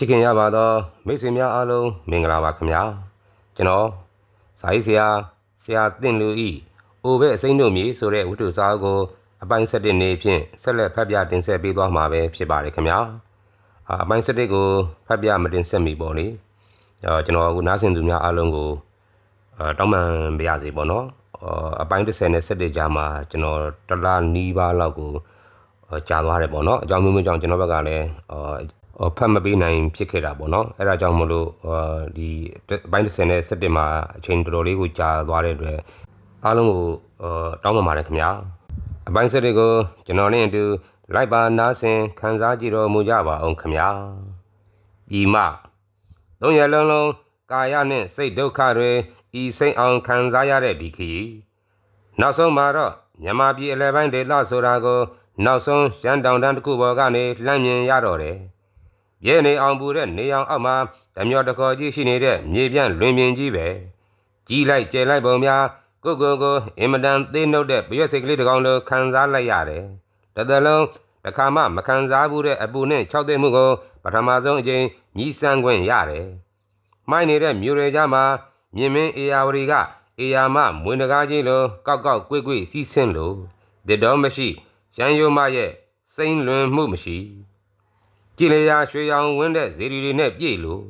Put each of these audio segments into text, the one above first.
ချစ်ခင်ရပါသောမိတ်ဆွေများအားလုံးမင်္ဂလာပါခင်ဗျာကျွန်တော်ဇာတိဆရာဆရာတင့်လူဤအိုဘဲအစိမ့်တို့မြေဆိုတဲ့ဝတ္ထုစာအုပ်ကိုအပိုင်း7နေဖြင့်ဆက်လက်ဖတ်ပြတင်ဆက်ပေးသွားမှာပဲဖြစ်ပါတယ်ခင်ဗျာအာအပိုင်း7ကိုဖတ်ပြမတင်ဆက်မီပေါ့လေအော်ကျွန်တော်အခုနားဆင်သူများအားလုံးကိုအာတောင်းပန်ပါရစေပေါ့နော်အော်အပိုင်း30နဲ့7ကြာမှာကျွန်တော်တစ်လားနီးပါးလောက်ကိုအော်ကြာသွားတယ်ပေါ့နော်အကြောင်းမျိုးမျိုးကြောင့်ကျွန်တော်ဘက်ကလည်းအော်ဟို ဖတ်မပေးနိုင်ဖြစ်ခဲ့တာပေါ့နော်အဲ့ဒါကြောင့်မလို့အာဒီဘိုင်း30နဲ့17မှာအချိန်တော်တော်လေးကိုကြာသွားတဲ့အတွက်အားလုံးကိုအာတောင်းပန်ပါတယ်ခင်ဗျာအပိုင်း17ကိုကျွန်တော်နဲ့အတူလိုက်ပါနားဆင်ခန်းစားကြည့်တော်မူကြပါအောင်ခင်ဗျာဒီမှသုံးရလုံးလုံးကာယနဲ့စိတ်ဒုက္ခတွေဤစိတ်အောင်ခံစားရတဲ့ဒီခရီးနောက်ဆုံးမှာတော့မြန်မာပြည်အလဲပိုင်းဒေသဆိုတာကို နောက်ဆုံးရှမ်းတောင်တန်းတစ်ခုပေါ်ကနေလှမ်းမြင်ရတော့တယ် ရဲနေအောင်ပူတဲ့နေအောင်အောက်မှာဓမျောတခေါ်ကြီးရှိနေတဲ့မြေပြန့်လွင်ပြင်ကြီးပဲကြီးလိုက်ကျဲလိုက်ပုံများကိုကိုကိုအင်မတန်သေးနှုတ်တဲ့ပရွက်စိတ်ကလေးတစ်ကောင်လိုခံစားလိုက်ရတယ်တသက်လုံးတစ်ခါမှမခံစားဘူးတဲ့အပူနဲ့၆သိမ့်မှုကိုပထမဆုံးအကြိမ်မြည်ဆန်းခွင့်ရတယ်မိုင်းနေတဲ့မြို့တွေကြားမှာမြင်မင်းအေယာဝတီကအေယာမမွေးနဂါးကြီးလိုကောက်ကောက်ကွေ့ကွေ့စီးဆင်းလို့တစ်တော်မရှိရန်ယိုမရဲ့စိမ့်လွင်မှုမရှိ ကြည်လျာရွှေရောင်ဝင်းတဲ့ဇေဒီတွေနဲ့ပြည့်လို့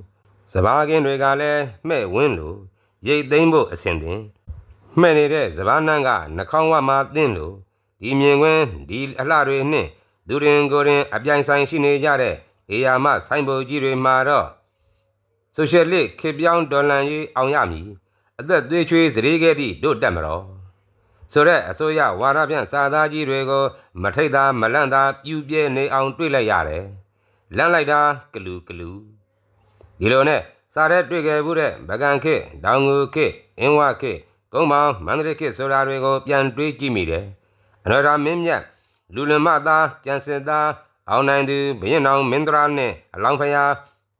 စဘာကင်းတွေကလည်းမှဲ့ဝင်းလို့ရိတ်သိမ်းဖို့အဆင်သင်မှဲ့နေတဲ့စဘာနန်းကနှခေါင်းဝမှာတင်းလို့ဒီမြင်ကွင်းဒီအလှတွေနှင့်သူရင်ကိုယ်ရင်အပြိုင်ဆိုင်ရှိနေကြတဲ့အေယာမဆိုင်ဘုတ်ကြီးတွေမှာတော့ဆိုရှယ်လစ်ခေတ်ပြောင်းဒေါ်လာရေးအောင်ရမည်အသက်သွေးချွေးစရေခဲ့သည့်တို့တက်မတော်ဆိုတဲ့အစိုးရဝါရပြန့်စာသားကြီးတွေကိုမထိတ်သာမလန့်သာပြူပြဲနေအောင်တွေ့လိုက်ရတယ်။ လန့်လိုက်တာကလူကလူဒီလိုနဲ့စားတဲ့တွေ့ခဲ့မှုတဲ့ဗကန်ခေတ်ဒေါင်ငူခေတ်အင်းဝခေတ်ကုန်းပေါင်းမန္တလေးခေတ်ဆိုတာတွေကိုပြန်တွေးကြည့်မိတယ်။အနော်ဒါမင်းမြတ်လူလင်မသားကျန်စစ်သားအောင်နိုင်သူဘရင်တော်မင်းဒရာနဲ့အလောင်းဖျား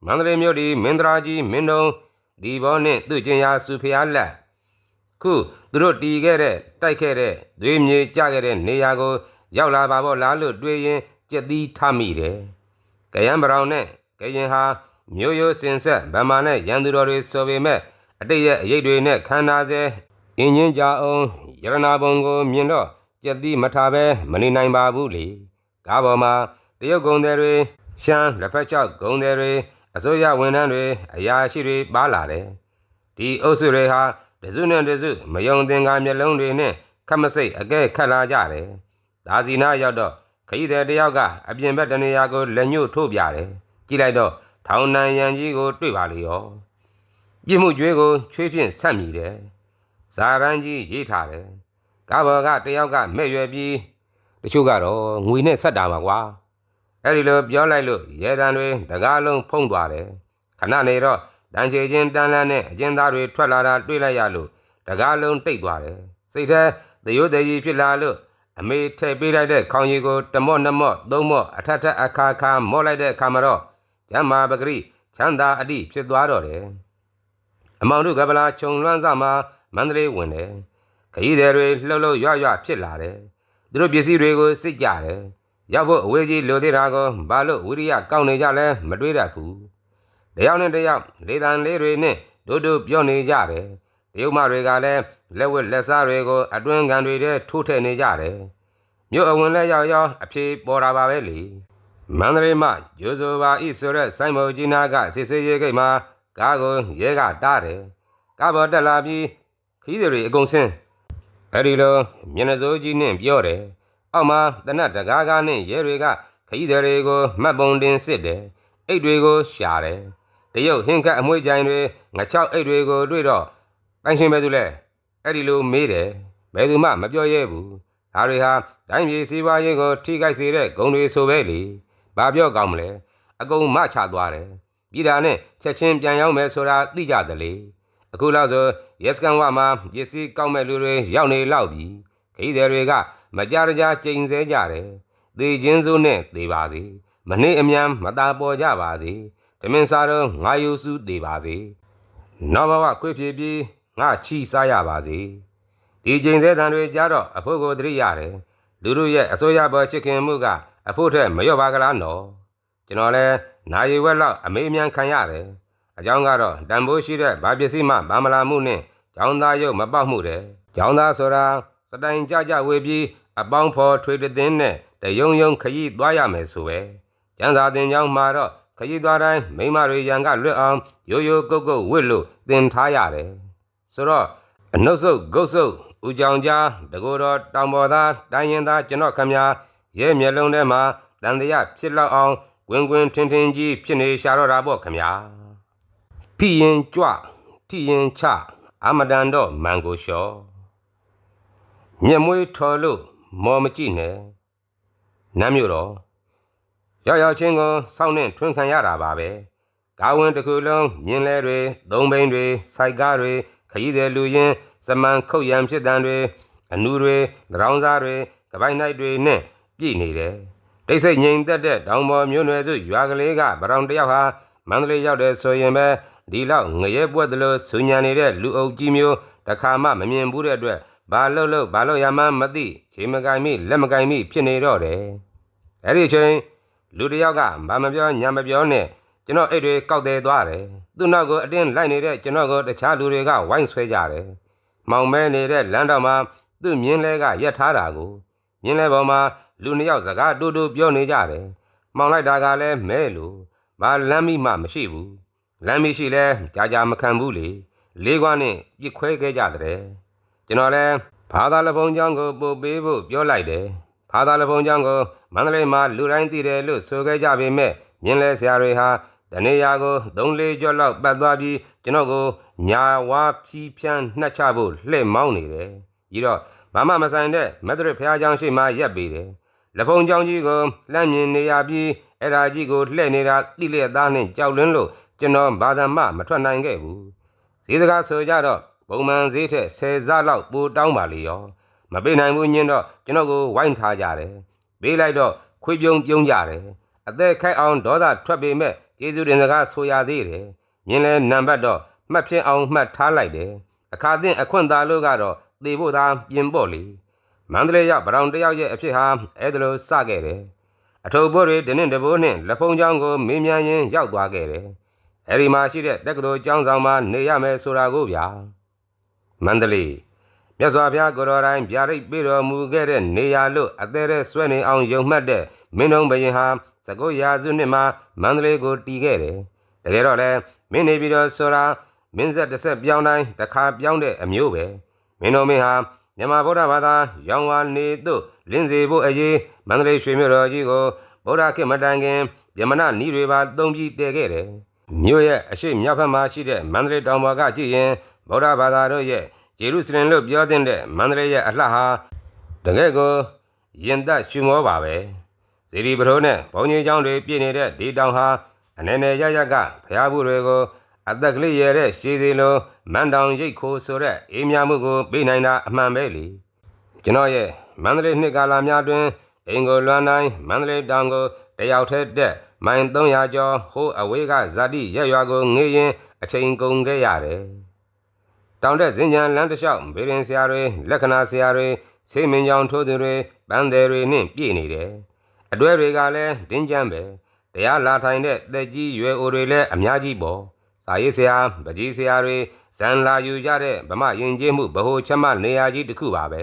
မန္တလေးမြို့ဒီမင်းဒရာကြီးမင်းတုံဒီဘောနဲ့သူ့ကျင်ရာစုဖျားလက်ခုသူတို့တီးခဲ့တဲ့တိုက်ခဲ့တဲ့သွေးမြေကြခဲ့တဲ့နေရာကို ရောက်လာပါပေါ့လားလို့တွေးရင်ကြက်သီးထမိတယ်။ ကယံပရောင်နဲ့ကရင်ဟာမျိုးရိုးစင်ဆက်ဗမာနဲ့ရန်သူတော်တွေဆိုပေမဲ့အတိတ်ရဲ့အရေးတွေနဲ့ခန္ဓာစေအင်းချင်းကြအောင်ယရနာဘုံကိုမြင်တော့ကြက်သီးမထားပဲမနေနိုင်ပါဘူးလေ။ကားပေါ်မှာတရုတ်ဂုံတွေရှမ်းလက်ဖက်ချောက်ဂုံတွေအစိုးရဝန်ထမ်းတွေအရာရှိတွေပါလာတယ်။ဒီအုပ်စုတွေဟာတစုနဲ့တစုမယုံသင်္ကာမျက်လုံးတွေနဲ့ခတ်မစိတ်အကဲခတ်လာကြတယ်။ဒါစီနာရောက်တော့ ခရီးသည်တယောက်ကအပြင်ဘက်တနေရာကိုလက်ညှို့ထိုးပြတယ်။ကြည့်လိုက်တော့ထောင်နံရန်ကြီးကို တွေ့ပါလေရော။ပြစ်မှုကြွေးကိုချွေးဖြင့်ဆက်မိတယ်။ဇာရန်ကြီးရေးထားတယ်။ကားဘော်ကတယောက်ကမဲ့ရွယ်ပြီးတချို့ကတော့ငွေနဲ့ဆက်တာပါကွာ။အဲ့ဒီလိုပြောလိုက်လို့ရဲတံတွေတကားလုံးဖုံးသွားတယ်။ခဏနေတော့တန်ချေချင်းတန်းလန်းနဲ့အကျဉ်းသားတွေထွက်လာတာတွေ့လိုက်ရလို့တကားလုံးတိတ်သွားတယ်စိတ်ထဲသရိုးတကြီးဖြစ်လာလို့ အမေထည့်ပေးလိုက်တဲ့ခေါင်းရည်ကိုတမော့နှမော့သုံးမော့အထက်ထက်အခါခါမော့လိုက်တဲ့အခါမှာတော့ကျမ်းမာပဂရိချမ်းသာအတိဖြစ်သွားတော့တယ်အမောင်တို့ကပလာခြုံလွမ်းစမှာမန္တလေးဝင်တယ်ခရီးသည်တွေလှုပ်လှုပ်ရွရွဖြစ်လာတယ်သူတို့ပစ္စည်းတွေကိုစစ်ကြတယ်ရောက်ဖို့အဝေးကြီးလိုသေးတာကိုဘာလို့ဝိရိယကောင်းနေကြလဲမတွေးတတ်ဘူးတယောက်နဲ့တယောက်လေတံလေးတွေနဲ့တို့တို့ပြောနေကြတယ် တရုတ်မတွေကလည်းလက်ဝက်လက်စားတွေကိုအတွင်းကန်တွေထဲထိုးထည့်နေကြတယ်မြို့အဝင်လက်ရောက်ရောက်အဖြေပေါ်တာပါပဲလေမန္တလေးမှာဂျိုဆိုပါဤဆိုရက်စိုင်းမောကြီးနာကစစ်စေးရေးကိတ်မှာကားကိုရဲကတားတယ်ကားပေါ်တက်လာပြီးခီးတွေအကုန်ဆင်းအဲ့ဒီလိုမျက်နှာစိုးကြီးနဲ့ပြောတယ်အောက်မှာတနတ်တကားကားနဲ့ရဲတွေကခီးတွေကိုမှတ်ပုံတင်စစ်တယ်အိတ်တွေကိုရှာတယ်တရုတ်ဟင်းကတ်အမွှေးကြိုင်တွေငချောက်အိတ်တွေကိုတွေ့တော့ ပိုင်ရှင်ပဲသူလဲအဲ့ဒီလိုမေးတယ်ဘယ်သူမှမပြောရဲဘူးဒါတွေဟာတိုင်းပြည်စီးပွားရေးကိုထိခိုက်စေတဲ့ဂုဏ်တွေဆိုပဲလေဘာပြောကောင်းမလဲအကုန်မချသွားတယ်ပြည်တာနဲ့ချက်ချင်းပြန်ရောက်မယ်ဆိုတာသိကြတယ်လေအခုလောက်ဆိုရက်စကန်ဝမှာပစ္စည်းကောက်မဲ့လူတွေရောက်နေလောက်ပြီခရီးသည်တွေကမကြကြကြိန်ဆဲကြတယ်သေချင်းစိုးနဲ့သေပါစေမနှိအမြန်မตาပေါ်ကြပါစေတမင်စားတော့ငါယူစုသေးပါစေနောက်ဘဝခွေဖြစ်ပြီး ငါချီစားရပါစေဒီချိန်သေးတန်တွေကြတော့အဖို့ကိုသတိရတယ်လူတို့ရဲ့အစိုးရဘောချစ်ခင်မှုကအဖို့ထက်မလျော့ပါကလားနော်ကျွန်တော်လည်းနာရီဝက်လောက်အမေးအမြန်ခံရတယ်အကြောင်းကတော့တန်ဖိုးရှိတဲ့ဗာပစ္စည်းမှဗာမလာမှုနဲ့ကျောင်းသားရုပ်မပေါက်မှုတဲ့ကျောင်းသားဆိုတာစတိုင်ကြကြဝေပြီးအပေါင်းဖော်ထွေတည်င်းနဲ့တယုံယုံခရီးသွားရမယ်ဆိုပဲကျန်းစာတင်ကြောင်းမှာတော့ခရီးသွားတိုင်းမိမတွေရန်ကလွတ်အောင်ရိုးရိုးကုတ်ကုတ်ဝစ်လို့တင်ထားရတယ် ဆိုတော့အနှုတ်ဆုပ်ဂုတ်ဆုပ်ဦးကြောင်ကြားတကူတော်တောင်ပေါ်သားတိုင်းရင်သားကျွန်တော်ခမညာရဲမျက်လုံးထဲမှာတန်တရားဖြစ်လောက်အောင်ကွင်းကွင်းထင်းထင်းကြီးဖြစ်နေရှာတော့တာပေါ့ခမညာဖိရင်ကြွထိရင်ချအာမဒန်တော့မန်ကိုလျှော်မျက်မွေးထော်လို့မော်မကြည့်နဲ့နမ်းမြို့တော်ရောက်ရောက်ချင်းကိုစောင့်နှင့်ထွန်းခံရတာပါပဲကာဝင်တစ်ခုလုံးမြင်းလဲတွေသုံးဘိန်းတွေစိုက်ကားတွေ ခရီးသည်လူရင်းစမန်ခုတ်ရန်ဖြစ်တန်တွေအနူတွေသရောင်းစားတွေကပိုင်နိုင်တွေနဲ့ပြည့်နေတယ်တိတ်ဆိတ်ငြိမ်သက်တဲ့တောင်ပေါ်မြို့နယ်စုရွာကလေးကဗရောင်တယောက်ဟာမန္တလေးရောက်တဲ့ဆိုရင်ပဲဒီလောက်ငရဲပွက်သလိုဆူညံနေတဲ့လူအုပ်ကြီးမျိုးတစ်ခါမှမမြင်ဘူးတဲ့အတွက်ဘာလို့လို့ဘာလို့ရမှန်းမသိချိန်မကင်မိလက်မကင်မိဖြစ်နေတော့တယ်အဲ့ဒီအချိန်လူတစ်ယောက်ကဘာမပြောညာမပြောနဲ့ ကျွန်တော်အဲ့တွေကောက်သေးသွားတယ်သူ့နောက်ကိုအတင်းလိုက်နေတဲ့ကျွန်တော်ကိုတခြားလူတွေကဝိုင်းဆွဲကြတယ်မောင်မဲနေတဲ့လမ်းတော်မှာသူ့မြင်းလဲကရက်ထားတာကိုမြင်းလဲပေါ်မှာလူနှစ်ယောက်စကားတူတူပြောနေကြတယ်မောင်လိုက်တာကလည်းမဲလို့ဘာလမ်းမိမှမရှိဘူးလမ်းမရှိလဲကြာကြာမခံဘူးလေလေးခွားနဲ့ပြစ်ခွဲခဲ့ကြတဲ့ကျွန်တော်လည်းဘာသာလဖုံးချောင်းကိုပို့ပေးဖို့ပြောလိုက်တယ်ဘာသာလဖုံးချောင်းကိုမန္တလေးမှာလူတိုင်းသိတယ်လို့ဆိုခဲ့ကြပေမဲ့မြင်းလဲဆရာတွေဟာ တနေရာကိုသုံးလေးကြော့လောက်ပတ်သွားပြီးကျွန်တော်ကိုညာဝါဖြီးဖြန်းနှက်ချဖို့လှည့်မောင်းနေတယ်ပြီးတော့ဘာမှမဆိုင်တဲ့မက်ဒရစ်ဖះเจ้าရှိမှရက်ပေးတယ်လဖုံเจ้าကြီးကိုလှမ်းမြင်နေရပြီးအဲ့ဒါကြီးကိုလှည့်နေတာတိလက်သားနဲ့ကြောက်လွန်းလို့ကျွန်တော်ဘာသာမှမထွက်နိုင်ခဲ့ဘူးဈေးစကားဆိုကြတော့ပုံမှန်ဈေးထက်10ဆလောက်ပိုတောင်းပါလေရောမပေးနိုင်ဘူးညင်းတော့ကျွန်တော်ကိုဝိုင်းထားကြတယ်ပေးလိုက်တော့ခွေးပြုံးပြုံးကြတယ်အသက်ခိုက်အောင်ဒေါသထွက်ပေမဲ့ ကျေးဇူးတင်စကားဆိုရသေးတယ်မြင်းလဲနံပါတ်တော့မှတ်ဖြစ်အောင်မှတ်ထားလိုက်တယ်အခါတင်အခွင့်သားလို့ကတော့သေဖို့သာပြင်ပေါ့လေမန္တလေးရောက်ဗရောင်တယောက်ရဲ့အဖြစ်ဟာအဲ့ဒါလိုစခဲ့တယ်အထုပ်ဘိုးတွေဒင်းတဘိုးနဲ့လက်ဖုံးချောင်းကိုမေးမြန်းရင်းရောက်သွားခဲ့တယ်အဲ့ဒီမှာရှိတဲ့တက္ကသိုလ်ကျောင်းဆောင်မှာနေရမယ်ဆိုတာကိုဗျာမန္တလေးမြတ်စွာဘုရားကိုတော်တိုင်းဗျာဒိတ်ပေးတော်မူခဲ့တဲ့နေရာလို့အသေးတဲ့ဆွဲနေအောင်ယုံမှတ်တဲ့မင်းတော်ဘရင်ဟာ စကုရာစုနှစ်မှာမန္တလေးကိုတီးခဲ့တယ်တကယ်တော့လဲမင်းနေပြီးတော့ဆိုတာမင်းဆက်တစ်ဆက်ပြောင်းတိုင်းတစ်ခါပြောင်းတဲ့အမျိုးပဲမင်းတော်မင်းဟာမြန်မာဗုဒ္ဓဘာသာရောင်ဝါနေသို့လင်းစေဖို့အရေးမန္တလေးရွှေမြို့တော်ကြီးကိုဗုဒ္ဓခေတ်မတိုင်ခင်ယမနာနီးတွေပါတုံးပြီးတည်ခဲ့တယ်မြို့ရဲ့အရှိမြောက်ဘက်မှာရှိတဲ့မန္တလေးတောင်ပေါ်ကကြည့်ရင်ဗုဒ္ဓဘာသာတို့ရဲ့ဂျေရုဆလင်လို့ပြောတဲ့မန္တလေးရဲ့အလှဟာတကယ်ကိုရင်သက်ရှူမောပါပဲ ဇီရီပထိုးနဲ့ဘုံကြီးကျောင်းတွေပြည့်နေတဲ့ဒီတောင်ဟာအနေနဲ့ရရကဖျားဘူးတွေကိုအသက်ကလေးရတဲ့ရှည်စီလိုမန်တောင်ရိတ်ခိုးဆိုတဲ့အေးမြမှုကိုပေးနိုင်တာအမှန်ပဲလေကျွန်တော်ရဲ့မန္တလေးနှစ်ကာလများတွင်အင်ကိုလွမ်းတိုင်းမန္တလေးတောင်ကိုတယောက်ထဲတက်မိုင်300ကျော်ဟိုးအဝေးကဇာတိရက်ရွာကိုငေးရင်အချိန်ကုန်ခဲ့ရတယ်တောင်တက်ဇင်ကြံလမ်းတစ်လျှောက်ဘေရင်ဆရာတွေလက္ခဏာဆရာတွေစေမင်းကြောင်ထိုးသူတွေပန်းတယ်တွေနှင့်ပြည့်နေတယ် အတွဲတွေကလည်းတင်းကြမ်းပဲတရားလာထိုင်တဲ့တက်ကြီးရွယ်အိုတွေလည်းအများကြီးပေါ့စာရေးဆရာပကြီးဆရာတွေဇန်လာယူကြတဲ့ဗမာယဉ်ကျေးမှုဗဟိုချက်မှနေရာကြီးတစ်ခုပါပဲ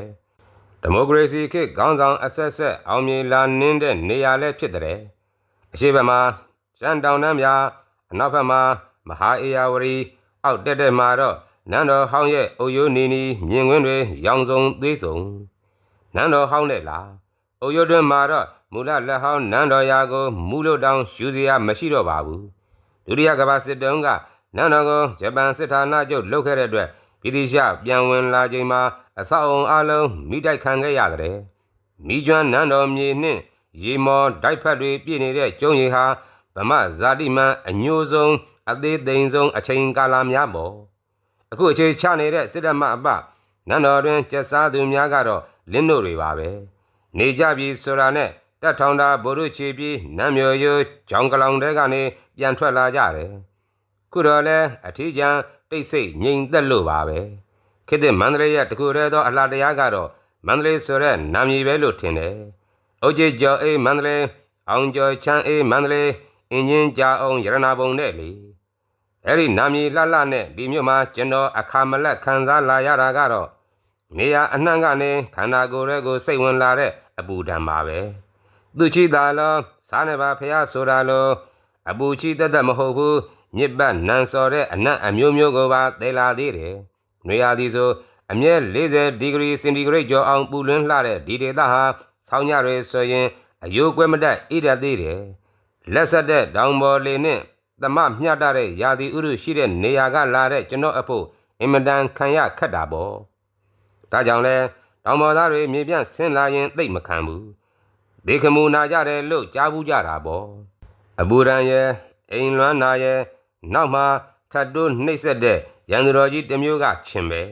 ဒီမိုကရေစီခေတ်ခေါင်းဆောင်အဆက်ဆက်အောင်မြင်လာနင်းတဲ့နေရာလည်းဖြစ်တဲ့အရှိဘက်မှာရှမ်းတောင်တန်းများအနောက်ဘက်မှာမဟာအေယာဝရီအောက်တက်တက်မှာတော့နန်းတော်ဟောင်းရဲ့အုပ်ရိုးနီနီမြင်ကွင်းတွေရောင်စုံသေးစုံနန်းတော်ဟောင်းနဲ့လား အုပ်ရိုးတွင်မှာတော့မူလလက်ဟောင်းနန်းတော်ရာကိုမူလို့တောင်ယူစရာမရှိတော့ပါဘူးဒုတိယကမ္ဘာစစ်တုန်းကနန်းတော်ကိုဂျပန်စစ်ဌာနချုပ်လုတ်ခဲ့တဲ့အတွက်ပြည်တိရှပြန်ဝင်လာချိန်မှာအဆောက်အုံအလုံးမိတိုက်ခံခဲ့ရတယ်မိကျွမ်းနန်းတော်မြေနှင့်ရေမော်တိုက်ဖက်တွေပြည့်နေတဲ့ကျုံရီဟာဗမဇာတိမန်အညိုဆုံးအသေးသိမ်ဆုံးအချိန်ကာလများပေါ့အခုအချိန်ချနေတဲ့စစ်တပ်မှအပနန်းတော်တွင်ကျက်စားသူများကတော့လင်းတို့တွေပါပဲ နေကြပြီဆိုတာနဲ့တက်ထောင်တာဘိုလ်တို့ချီပြီးနမ်းမြော်ရိုးကြောင်ကလောင်တဲကနေပြန်ထွက်လာကြတယ်ခုတော့လဲအထီးကျန်တိတ်ဆိတ်ငြိမ်သက်လို့ပါပဲခေတ်သစ်မန္တလေးရဲ့တခုတည်းသောအလှတရားကတော့မန္တလေးဆိုတဲ့နာမည်ပဲလို့ထင်တယ်။အုတ်ကြီးကျော်အေးမန္တလေးအောင်ကျော်ချမ်းအေးမန္တလေးအင်ဂျင်ကြာအောင်ရတနာပုံနဲ့လေအဲ့ဒီနာမည်လှလှနဲ့ဒီမြို့မှာကျွန်တော်အခါမလက်ခံစားလာရတာကတော့ နေရအနှံ့ကနေခန္ဓာကိုယ်ရဲ့ကိုစိတ်ဝင်လာတဲ့အပူဓာတ်ပါပဲသူချီတာလောစားနေပါဖះဆိုတာလောအပူချီတတ်တတ်မဟုတ်ဘူးညစ်ပတ်နန်စော်တဲ့အနံ့အမျိုးမျိုးကိုပါသေလာသေးတယ်။နေရာသည်ဆိုအမြဲ40ဒီဂရီစင်တီဂရိတ်ကျော်အောင်ပူလွန်းလှတဲ့ဒီဒေသဟာဆောင်းညတွေဆိုရင်အယိုးကွဲမတတ်ဣရသေးတယ်။လက်ဆက်တဲ့ဒေါင်ဘော်လေးနဲ့သမမျှတတဲ့ယာတီဥရုရှိတဲ့နေရာကလာတဲ့ကျွန်တော်အဖို့အင်မတန်ခံရခက်တာပေါ့။ ဒါကြောင့်လဲဒေါင်ဘော်သားတွေမြေပြန့်ဆင်းလာရင်သိပ်မခံဘူး။ဒေခမူနာကြတယ်လို့ကြားဘူးကြတာပေါ့။အဘူရန်ရဲ့အိမ်လွမ်းနာရဲ့နောက်မှထတ်တိုးနှိပ်စက်တဲ့ရန်သူတော်ကြီးတစ်မျိုးကချင်းပဲ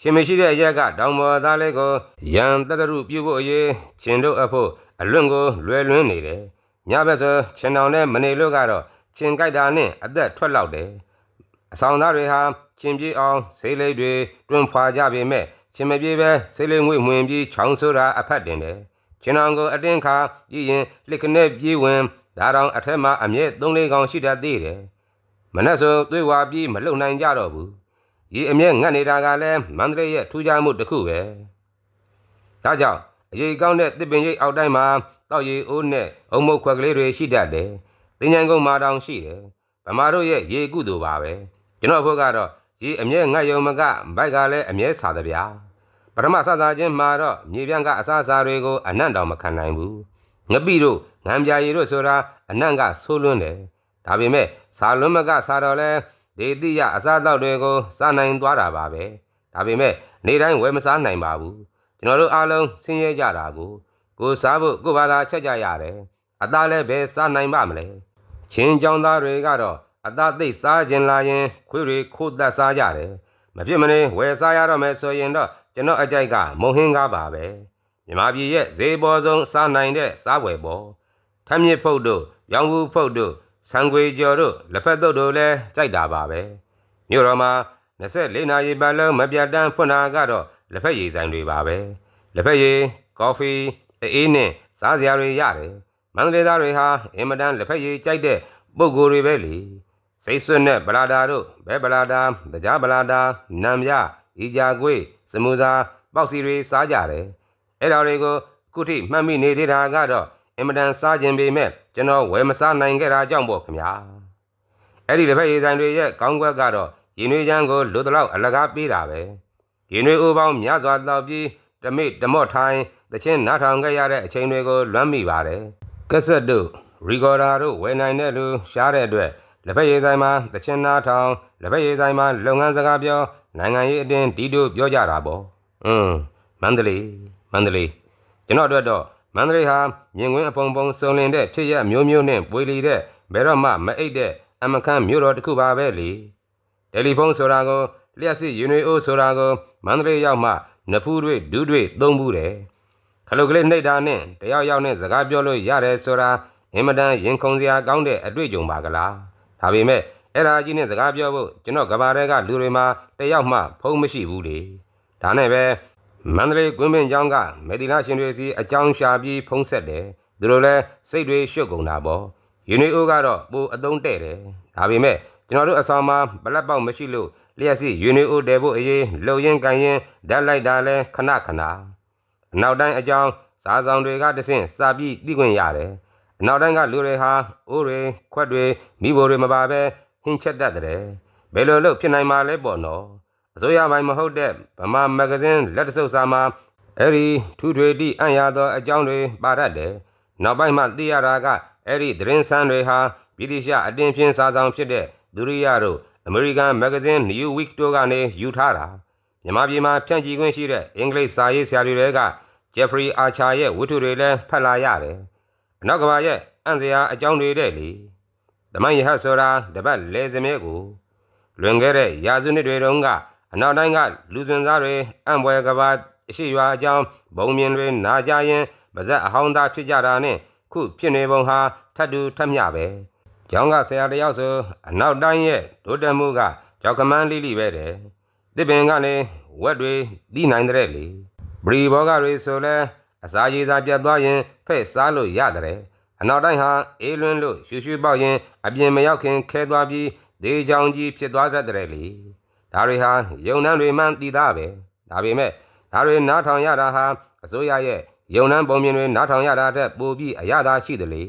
ချင်းမရှိတဲ့အရက်ကတောင်ပေါ်သားလေးကိုရန်တတရုပြုတ်ဖို့အရေးချင်းတို့အဖို့အလွန့်ကိုလွယ်လွန်းနေတယ်ညဘက်ဆိုချင်းတောင်နဲ့မနေလို့ကတော့ချင်းကြိုက်တာနဲ့အသက်ထွက်လောက်တယ်အဆောင်သားတွေဟာချင်းပြေးအောင်ဆေးလိပ်တွေတွန်းဖွာကြပေမဲ့ ချင်းမပြေးပဲဆေးလိပ်ငွေ့ဝင်ပြီးချောင်းဆိုတာအဖတ်တင်တယ်ချင်းအောင်ကိုအတင်းခါကြည့်ရင်လက်ခနဲ့ပြေးဝင်ဒါတောင်အထက်မှာအမြဲသုံးလေးကောင်ရှိတတ်သေးတယ်မနှက်ဆိုသွေးဝါပြီးမလုံနိုင်ကြတော့ဘူးရေအမြဲငတ်နေတာကလည်းမန္တလေးရဲ့ထူးခြားမှုတစ်ခုပဲဒါကြောင့်အရေးကောင်းတဲ့တစ်ပင်ရိပ်အောက်တိုင်းမှာတောက်ရီအိုးနဲ့အုံမုတ်ခွက်ကလေးတွေရှိတတ်တယ်တင်ញံကုန်းမာတောင်ရှိတယ်ဗမာတို့ရဲ့ရေကုသိုလ်ပါပဲကျွန်တော်ဘုတ်ကတော့ ရေအမြဲငတ်ယုံမကဘိုက်ကလည်းအမြဲစားသဗျာပထမစစားချင်းမှာတော့မြေပြန့်ကအစားအစာတွေကိုအနံ့တောင်မခံနိုင်ဘူးငပိတို့ငံပြာရည်တို့ဆိုတာအနံ့ကဆိုးလွန်းတယ်ဒါပေမဲ့စားလွန်းမကစားတော့လဲဒေတိယအစားအသောက်တွေကိုစားနိုင်သွားတာပါပဲဒါပေမဲ့နေတိုင်းဝယ်မစားနိုင်ပါဘူးကျွန်တော်တို့အားလုံးဆင်းရဲကြတာကိုကိုစားဖို့ကိုဘာသာချက်ကြရတယ်အသားလည်းပဲစားနိုင်ပါမလဲချင်းကြောင်သားတွေကတော့ အသားသိပ်စားခြင်းလာရင်ခွေးတွေခိုးသက်စားကြတယ်မဖြစ်မနေဝယ်စားရတော့မယ်ဆိုရင်တော့ကျွန်တော်အကြိုက်ကမုံဟင်းကားပါပဲမြမပြည်ရဲ့ဈေးပေါ်ဆုံးစားနိုင်တဲ့စားဝယ်ပေါ်ထမ်းမြစ်ဖုတ်တို့ရောင်ဘူးဖုတ်တို့ဆံခွေကျော်တို့လက်ဖက်တုပ်တို့လည်းကြိုက်တာပါပဲမြို့တော်မှာ24နာရီပတ်လုံးမပြတ်တမ်းဖွင့်တာကတော့လက်ဖက်ရည်ဆိုင်တွေပါပဲလက်ဖက်ရည်ကော်ဖီအေးနဲ့စားစရာတွေရတယ်မန္တလေးသားတွေဟာအင်မတန်လက်ဖက်ရည်ကြိုက်တဲ့ပုံကိုယ်တွေပဲလေ စိတ်ဆွနဲ့ဗလာတာတို့ဘဲဗလာတာတရားဗလာတာနံပြဤကြကွေးစမူစာပေါက်စီတွေစားကြတယ်အဲ့ဒါတွေကိုခုထိမှတ်မိနေသေးတာကတော့အင်မတန်စားခြင်းပေမဲ့ကျွန်တော်ဝယ်မစားနိုင်ခဲ့တာကြောင့်ပေါ့ခင်ဗျာအဲ့ဒီတစ်ဖက်ရေးဆိုင်တွေရဲ့ကောင်းကွက်ကတော့ရင်ွေချမ်းကိုလိုတလောက်အလကားပေးတာပဲရင်ွေအိုးပေါင်းများစွာတောက်ပြီးတမိတမော့ထိုင်တချင်းနားထောင်ခဲ့ရတဲ့အချိန်တွေကိုလွမ်းမိပါတယ်ကက်ဆက်တို့ရီကော်ဒါတို့ဝယ်နိုင်တဲ့လူရှားတဲ့အတွက် လက်ဖက်ရည်ဆိုင်မှာတချင်းနားထောင်လက်ဖက်ရည်ဆိုင်မှာလုပ်ငန်းစကားပြောနိုင်ငံရေးအတင်းဒီတို့ပြောကြတာပေါ့อืมမန္တလေးမန္တလေးကျွန်တော်အတွက်တော့မန္တလေးဟာမြင်ကွင်းအပုံပုံစုံလင်တဲ့ဖြစ်ရမျိုးမျိုးနဲ့ပွေလီတဲ့ဘယ်တော့မှမအိတ်တဲ့အမခန့်မျိုးတော်တစ်ခုပါပဲလေတယ်လီဖုန်းဆိုတာကိုလျှက်စစ်ယူနီအိုဆိုတာကိုမန္တလေးရောက်မှနဖူးတွေဒူးတွေသုံးဘူးတယ်ခလုတ်ကလေးနှိပ်တာနဲ့တယောက်ယောက်နဲ့စကားပြောလို့ရတယ်ဆိုတာအင်မတန်ရင်ခုန်စရာကောင်းတဲ့အတွေ့အကြုံပါကလား ဒါပေမဲ့အဲ့ဒါကြီးနဲ့စကားပြောဖို့ကျွန်တော်ကဘာတွေကလူတွေမှာတယောက်မှဖုံးမရှိဘူးလေဒါနဲ့ပဲမန္တလေးကွင်းပင်ကျောင်းကမေဒီလာရှင်တွေစီအကြောင်းရှာပြီးဖုံးဆက်တယ်သူတို့လည်းစိတ်တွေရှုပ်ကုန်တာပေါ့ယူနီအိုကတော့ပိုအသုံးတဲ့တယ်ဒါပေမဲ့ကျွန်တော်တို့အဆောင်မှာဘလက်ပေါက်မရှိလို့လျှက်စီယူနီအိုတဲဖို့အရေးလှုပ်ရင်းကန်ရင်ဓာတ်လိုက်တာလဲခဏခဏအနောက်တိုင်းအကြောင်းစားဆောင်တွေကတဆင့်စာပြီးသိခွင့်ရတယ် အနောက်တိုင်းကလူတွေဟာအိုးတွေခွက်တွေမိဘတွေမပါပဲဟင်းချက်တတ်တယ်ဘယ်လိုလုပ်ဖြစ်နိုင်မှာလဲပေါ့နော်အစိုးရပိုင်းမဟုတ်တဲ့ဗမာမဂ္ဂဇင်းလက်တဆုပ်စာမှာအဲ့ဒီထူထွေတိအံ့ရသောအကြောင်းတွေပါရတဲ့နောက်ပိုင်းမှသိရတာကအဲ့ဒီသတင်းစမ်းတွေဟာဗြိတိရှအတင်းဖြင်းစာဆောင်ဖြစ်တဲ့ဒုရိယတို့အမေရိကန်မဂ္ဂဇင်း New Week တို့ကနေယူထားတာမြန်မာပြည်မှာဖြန့်ချီခွင့်ရှိတဲ့အင်္ဂလိပ်စာရေးဆရာတွေတွေကဂျက်ဖရီအာချာရဲ့ဝတ္ထုတွေလည်းဖတ်လာရတယ် အနောက်ကဘာရဲ့အံ့စရာအကြောင်းတွေတဲ့လေဓမ္မယဟဆိုတာတပတ်လေစမဲကိုလွန်ခဲ့တဲ့ရာစုနှစ်တွေတုန်းကအနောက်တိုင်းကလူစွန်သားတွေအံ့ပွဲကဘာအရှိရွာအကြောင်းဘုံမြင်တွေနာကြရင်ပါဇက်အဟောင်းသားဖြစ်ကြတာနဲ့ခုဖြစ်နေပုံဟာထတ်တူထက်မြပဲ။ကျောင်းကဆရာတယောက်ဆိုအနောက်တိုင်းရဲ့ဒုတက်မှုကကြောက်ကမန်းလိလိပဲတဲ့။တစ်ပင်ကလည်းဝက်တွေပြီးနိုင်တဲ့လေ။ဘရီဘောကတွေဆိုလဲ အစာရည်စာပြတ်သွားရင်ဖဲ့စားလို့ရတယ်အနောက်တိုင်းဟာအေးလွန်းလို့ရှူရှူပေါက်ရင်အပြင်မရောက်ခင်ခဲသွားပြီးဒေးချောင်ကြီးဖြစ်သွားတတ်တယ်လေဒါတွေဟာယုံနှံတွေမှန်တည်သားပဲဒါပေမဲ့ဒါတွေနားထောင်ရတာဟာအစိုးရရဲ့ယုံနှံပုံမြင်တွေနားထောင်ရတာတက်ပိုပြီးအရသာရှိတယ်လေ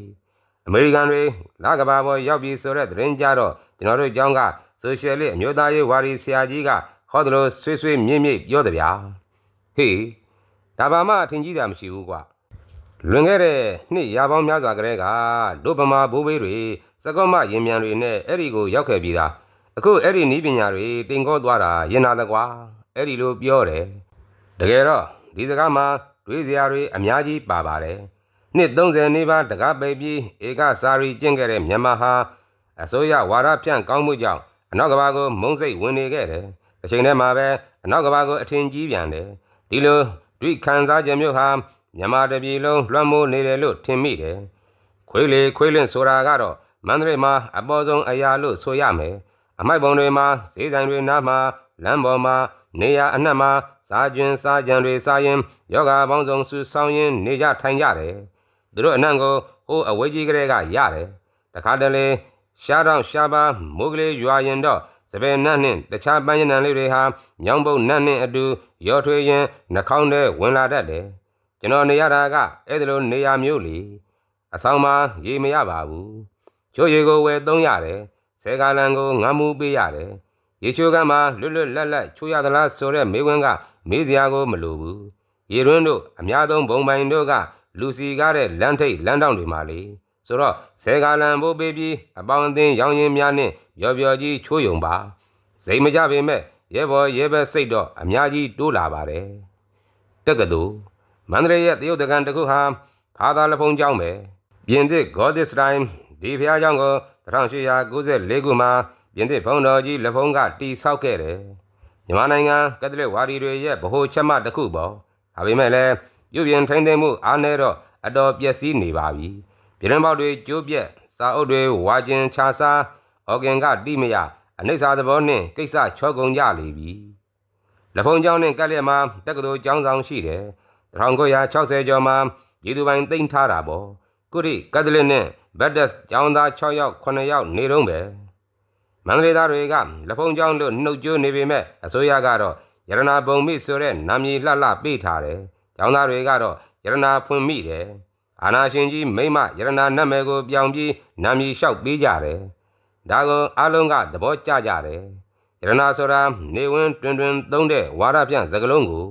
အမေရိကန်တွေလာကဘာပေါ်ရောက်ပြီးဆိုတဲ့သတင်းကြတော့ကျွန်တော်တို့အကြောင်းကဆိုရှယ်လစ်အမျိုးသားရေးဝါဒီဆရာကြီးကဟောတယ်လို့ဆွေးဆွေးမြင့်မြင့်ပြောတယ်ဗျာဟေး ဒါဘာမှအထင်ကြီးတာမရှိဘူးကွာလွန်ခဲ့တဲ့နှစ်ရာပေါင်းများစွာကလေးကဒုဗမာဘိုးဘေးတွေစကောမရင်မြန်တွေနဲ့အဲ့ဒီကိုရောက်ခဲ့ပြီးသားအခုအဲ့ဒီနီးပညာတွေတင်ကောသွားတာရင်နာတကွာအဲ့ဒီလိုပြောတယ်တကယ်တော့ဒီစကားမှာတွေးစရာတွေအများကြီးပါပါတယ်နှစ်30နေပါတကားပိတ်ပြီးဧကစာရီကျင့်ခဲ့တဲ့မြန်မာဟာအစိုးရဝါဒဖြန့်ကောင်းမှုကြောင့်အနောက်ကဘာကိုမုံစိတ်ဝင်နေခဲ့တယ်တစ်ချိန်တည်းမှာပဲအနောက်ကဘာကိုအထင်ကြီးပြန်တယ်ဒီလို တွေ့ခံစားခြင်းမျိုးဟာမြန်မာတပြည်လုံးလွှမ်းမိုးနေတယ်လို့ထင်မိတယ်။ခွေးလေခွေးလင့်ဆိုတာကတော့မန္တလေးမှာအပေါ်ဆုံးအရာလို့ဆိုရမယ်။အမိုက်ပုံတွေမှာဈေးဆိုင်တွေနားမှာလမ်းပေါ်မှာနေရာအနှံ့မှာစားကျင်စားကြံတွေစားရင်ယောဂပေါင်းစုံဆူဆောင်ရင်နေကြထိုင်ကြတယ်။သူတို့အနှံ့ကိုဟိုအဝေးကြီးကလေးကရတယ်။တခါတလေရှားတော့ရှားပါမိုးကလေးရွာရင်တော့ စပယ်နတ်နှင့်တခြားပန်းရံလေးတွေဟာညောင်ပုတ်နတ်နှင့်အတူရောထွေးရင်နှာခေါင်းထဲဝင်လာတတ်တယ်။ကျွန်တော်နေရတာကအဲ့ဒါလိုနေရမျိုးလေအဆောင်မှာရေမရပါဘူးချိုးရေကိုဝယ်သုံးရတယ်ဆဲကားလန်ကိုငမ်းမှုပေးရတယ်ရေချိုးကမ်းမှာလွတ်လွတ်လပ်လပ်ချိုးရသလားဆိုတဲ့မေးခွန်းကမေးစရာကိုမလိုဘူးရေရွန်းတို့အများဆုံးဘုံပိုင်တို့ကလူစီကားတဲ့လမ်းထိပ်လမ်းတောင်တွေမှာလေ ဆိုတော့ဆဲကားလန်ဖို့ပေးပြီးအပေါင်းအသင်းရောင်းရင်များနဲ့ပျော်ပျော်ကြီးချိုးယုံပါစိတ်မကြပေမဲ့ရဲဘော်ရဲဘက်စိတ်တော့အများကြီးတိုးလာပါတယ်တက္ကသိုလ်မန္တလေးရဲ့တရုတ်တကန်တစ်ခုဟာဖာသာလဖုံကျောင်းပဲပြင်သစ်ဂေါ်ဒစ်စတိုင်းဒီဖျားကျောင်းကို1894ခုမှာပြင်သစ်ဘုံတော်ကြီးလဖုံးကတီဆောက်ခဲ့တယ်မြန်မာနိုင်ငံကက်သလစ်ဝါဒီတွေရဲ့ဗဟိုချက်မှတ်တစ်ခုပေါ့ဒါပေမဲ့လည်းပြုပြင်ထိန်းသိမ်းမှုအားနည်းတော့အတော်ပျက်စီးနေပါပြီ ပြည်တွင်းပေါက်တွေကျိုးပြက်စာအုပ်တွေဝါကျင်ခြာစားအော်ဂင်ကတိမရအနိစ္စသဘောနှင့်ကိစ္စချောကုန်ကြလေပြီလဖုံကျောင်းနဲ့ကက်လက်မှာတက္ကသိုလ်ကျောင်းဆောင်ရှိတယ်1960ကျော်မှာပြည်သူပိုင်သိမ်းထားတာပေါ့ကုရိကက်သလစ်နဲ့ဘက်ဒက်ကျောင်းသား6ယောက်9ယောက်နေတော့ပဲမန္တလေးသားတွေကလဖုံကျောင်းလို့နှုတ်ကြိုးနေပေမဲ့အစိုးရကတော့ရတနာဘုံမိဆိုတဲ့နာမည်လှလှပေးထားတယ်ကျောင်းသားတွေကတော့ရတနာဖွင့်မိတယ် အာနာရှင်ကြီးမိမ့်မရတနာနတ်မယ်ကိုပြောင်းပြီးနာမည်လျှောက်ပေးကြတယ်ဒါကိုအားလုံးကသဘောကျကြတယ်ယရနာဆိုတာနေဝင်တွင်တွင်သုံးတဲ့ဝါရပြန့်စကလုံးကို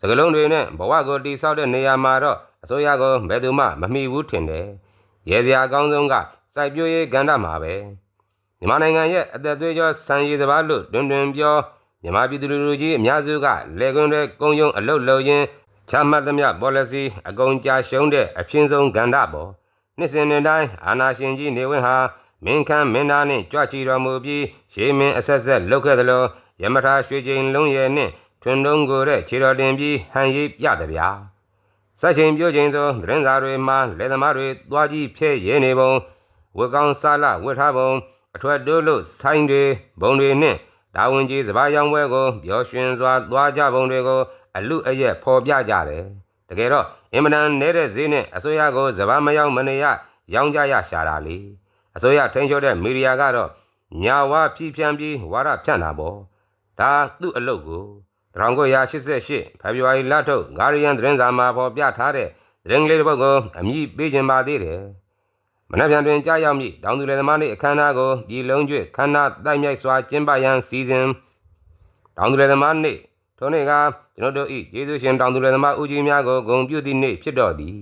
စကလုံးတွေနဲ့ဘဝကိုတိဆောက်တဲ့နေရာမှာတော့အစိုးရကဘယ်သူမှမမိဘူးထင်တယ်။ရဲစရာအကောင်းဆုံးကစိုက်ပျိုးရေးကဏ္ဍမှာပဲမြန်မာနိုင်ငံရဲ့အသက်သွေးကြောဆန်ရည်စပါးလို့တွင်တွင်ပြောမြန်မာပြည်သူလူကြီးအများစုကလေကွန်းတဲ့ကုံယုံအလုတ်လုံရင်း ချမှတ်သမျှ policy အကုန်ကြာရှုံးတဲ့အချင်းဆုံးကဏ္ဍပေါ့နှစ်စဉ်နှစ်တိုင်းအာနာရှင်ကြီးနေဝင်ဟာမင်းခမ်းမင်းသားနှင့်ကြွချီတော်မူပြီးရေမင်းအဆက်ဆက်လှုပ်ခဲ့သလိုယမထာရွှေကျိန်လုံးရဲနှင့်ထွန်းတုံးကိုတဲ့ခြေတော်တင်ပြီးဟန်ရိပ်ပြသည်ဗျာစက်ချိန်ပြောချိန်ဆိုသတင်းစာတွေမှာလယ်သမားတွေသွားကြည့်ဖြဲရဲနေပုံဝက်ကောင်းစားလာဝက်ထားပုံအထွတ်တိုးလို့ဆိုင်တွေဘုံတွေနှင့်ဒါဝင်ကြီးစပားရောင်းပွဲကိုပျော်ရွှင်စွာသွားကြပုံတွေကို အလူအရက်ဖော်ပြကြတယ်တကယ်တော့အင်မတန်နေတဲ့ဈေးနဲ့အစိုးရကိုစပားမရောက်မနေရရောင်းကြရရှာတာလေအစိုးရထိန်းချုပ်တဲ့မီဒီယာကတော့ညာဝါဖြီးဖြန်းပြီးဝါရဖြန့်တာပေါ့ဒါသူ့အလုပ်ကို1988ဖေဖော်ဝါရီလထုတ်ဂါရီယန်သတင်းစာမှာပေါ်ပြထားတဲ့သတင်းကလေးတစ်ပုဒ်ကိုအမည်ပေးခြင်းပါသေးတယ်မနက်ဖြန်တွင်ကြားရောက်မည့်တောင်သူလယ်သမားနှင့်အခမ်းအနားကိုပြည်လုံးကျွတ်ခမ်းနားတိုက်မြိုက်စွာကျင်းပရန်စီစဉ်တောင်သူလယ်သမားနှင့် ထိုနေ့ကကျွန်တော်တို့ဤယေရှုရှင်တောင်သူလယ်သမားဦးကြီးများကိုဂုဏ်ပြုသည့်နေ့ဖြစ်တော်သည်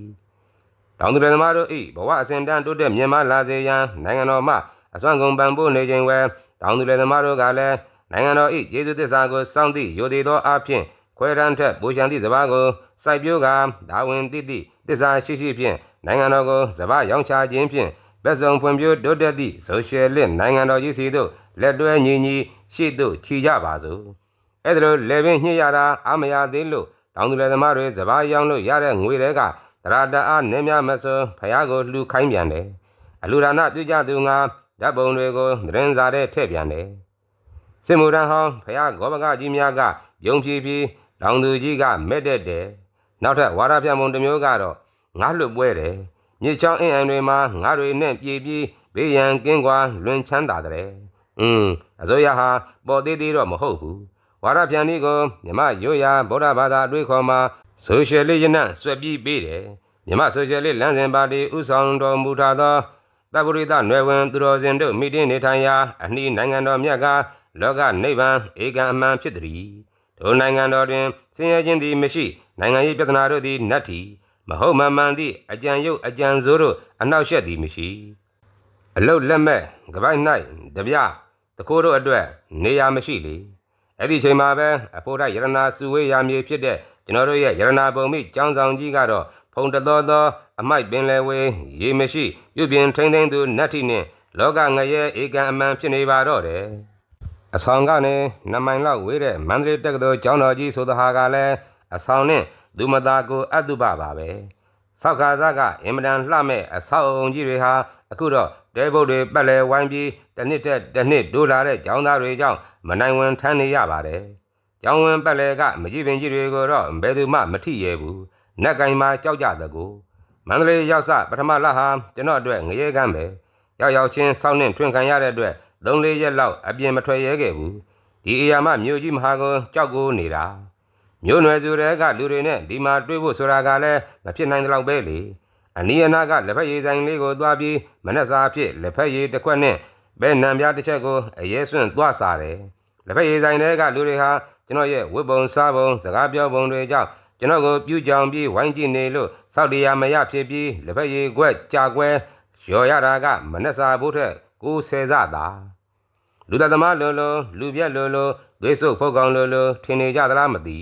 တောင်သူလယ်သမားတို့၏ဘဝအစဉ်တန်းတိုးတက်မြင့်မားလာစေရန်နိုင်ငံတော်မှအစွမ်းကုန်ပံ့ပိုးနေခြင်းဝဲတောင်သူလယ်သမားတို့ကလည်းနိုင်ငံတော်၏ယေရှုသစ္စာကိုစောင့်သည့်ယိုသေးသောအဖြစ်ခွဲရန်ထက်ပူရှံသည့်စပါးကိုစိုက်ပျိုးကဒါဝင်တိတိသစ္စာရှိရှိဖြင့်နိုင်ငံတော်ကိုစပါးရောင်းချခြင်းဖြင့်ဘက်စုံဖွံ့ဖြိုးတိုးတက်သည့်ဆိုရှယ်လစ်နိုင်ငံတော်ကြီးစီတို့လက်တွဲညီညီရှေ့သို့ခြိကြပါစို့ အဲ့ဒါလိုလေပင်ညှိရတာအမရသေးလို့တောင်သူလယ်သမားတွေစပါးရောင်းလို့ရတဲ့ငွေတွေကတရာတအားနင်းများမဆိုဖယားကိုလှူခိုင်းပြန်တယ်အလူဒါနပြုကြသူငါဓာတ်ပုံတွေကိုသတင်းစာထဲထည့်ပြန်တယ်စစ်မှုထမ်းဟောင်းဖယားဂောဘကကြီးများကယုံဖြီဖြီလောင်သူကြီးကမဲ့တဲ့တယ်နောက်ထပ်ဝါရပြမုံတစ်မျိုးကတော့ငါလွတ်ပွဲတယ်မြေချောင်းအင်းအံတွေမှာငါတွေနဲ့ပြေးပြီးဘေးရန်ကင်းကွာလွင်ချမ်းသာတဲ့။อืมအစိုးရဟာပေါ်သေးသေးတော့မဟုတ်ဘူး။ ဝါရပြန်ဒီကိုမြမရိုးရာဗုဒ္ဓဘာသာအတွေးခေါ်မှာဆိုရှယ်လစ်ရနဆွဲပြီးပေးတယ်။မြမဆိုရှယ်လစ်လမ်းစဉ်ပါတီဥဆောင်တော်မူထားသောတပရိသနွယ်ဝင်သူတော်စင်တို့မိတင်းနေထိုင်ရာအနှီးနိုင်ငံတော်မြတ်ကလောကနိဗ္ဗာန်ဧကံအမှန်ဖြစ်သည်။ထိုနိုင်ငံတော်တွင်ဆင်းရဲခြင်းသည်မရှိနိုင်ငံရေးပြဿနာတို့သည်နတ်ထီမဟုတ်မမှန်သည့်အကြံယုတ်အကြံဆိုးတို့အနှောက်ယှက်သည်မရှိအလုတ်လက်မဲ့ကပိုက်၌တပြတကိုးတို့အတွက်နေရာမရှိလေ အဲ့ဒီချိန်မှာပဲအဖို့ရယရနာစုဝေးရာမြေဖြစ်တဲ့ကျွန်တော်တို့ရဲ့ယရနာပုံမိကျောင်းဆောင်ကြီးကတော့ဖုံတတော်သောအမိုက်ပင်လေဝေးရေမရှိပြုပြင်ထိန်ထိန်သူနတ်ထီနှင့်လောကငရဲဧကံအမှန်ဖြစ်နေပါတော့တယ်အဆောင်ကနေနမိုင်လောက်ဝေးတဲ့မန္တလေးတက္ကသိုလ်ကျောင်းတော်ကြီးဆိုတဲ့ဟာကလည်းအဆောင်နဲ့ဒုမတာကိုအတုပပါပဲ ဆောက်ခါစားကအင်မတန်လှမဲ့အဆောက်အုံကြီးတွေဟာအခုတော့တဲဘုတ်တွေပတ်လဲဝိုင်းပြီးတစ်နှစ်တက်တစ်နှစ်ဒိုးလာတဲ့ကျောင်းသားတွေကြောင့်မနိုင်ဝင်ထမ်းနေရပါတယ်ကျောင်းဝင်ပတ်လဲကမကြည့်ပင်ကြီးတွေကိုတော့ဘယ်သူမှမထိရဲဘူးနက်ကင်မှာကြောက်ကြတဲ့ကိုမန္တလေးရောက်စပထမလဟာကျွန်တော်အတွက်ငရေကမ်းပဲရောက်ရောက်ချင်းစောင်းနှင့်ထွင်ခံရတဲ့အတွက်သုံးလေးရက်လောက်အပြင်မထွက်ရဲခဲ့ဘူးဒီအရာမှမြို့ကြီးမဟာကုန်းကြောက်ကိုနေတာ မြို့နယ်စုတွေကလူတွေနဲ့ဒီမှာတွေ့ဖို့ဆိုတာကလည်းမဖြစ်နိုင်တော့ပဲလေအနီးအနားကလက်ဖက်ရည်ဆိုင်လေးကိုသွားပြီးမနှက်စာဖြစ်လက်ဖက်ရည်တစ်ခွက်နဲ့ဘဲနံပြားတစ်ချက်ကိုအရဲစွန့်သွားစားတယ်လက်ဖက်ရည်ဆိုင်တွေကလူတွေဟာကျွန်တော်ရဲ့ဝတ်ပုံစားပုံစကားပြောပုံတွေကြောင့်ကျွန်တော်ကိုပြူကြောင်ပြီးဝိုင်းကြည့်နေလို့စောက်တရားမရဖြစ်ပြီးလက်ဖက်ရည်ခွက်ကြာကွဲရော်ရတာကမနှက်စာဖို့ထက်ကိုယ်ဆယ်စသာလူသားသမားလိုလိုလူပြက်လိုလိုသွေးဆုပ်ဖုတ်ကောင်လိုလိုထင်နေကြသလားမသိ